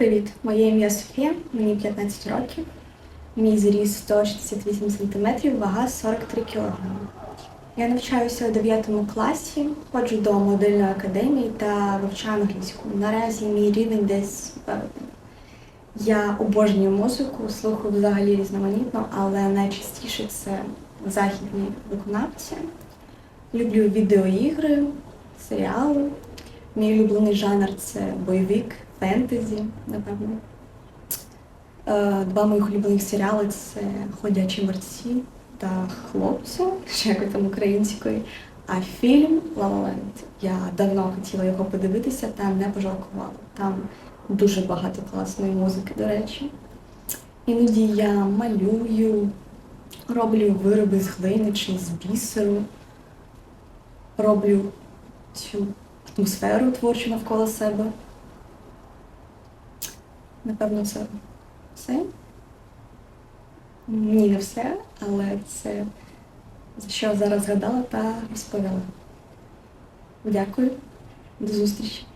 Привіт, моє ім'я Софія, мені 15 років. Мій зріст 168 см, вага 43 кг. Я навчаюся у 9 класі, ходжу до модельної академії та вивчаю англійську. Наразі мій рівень десь. е, Я обожнюю музику, слухаю взагалі різноманітно, але найчастіше це західні виконавці. Люблю відеоігри, серіали. Мій улюблений жанр це бойовик, фентезі, напевно. Е, Два моїх улюблених серіали це Ходячі мерці та хлопці, ще якось там українською. А фільм «Ла Ла Ленд» я давно хотіла його подивитися та не пожалкувала. Там дуже багато класної музики, до речі. Іноді я малюю, роблю вироби з глини чи з бісеру, роблю цю атмосферу творчу навколо себе. Напевно, це все. Ні, не все, але це за що зараз згадала та розповіла. Дякую, до зустрічі.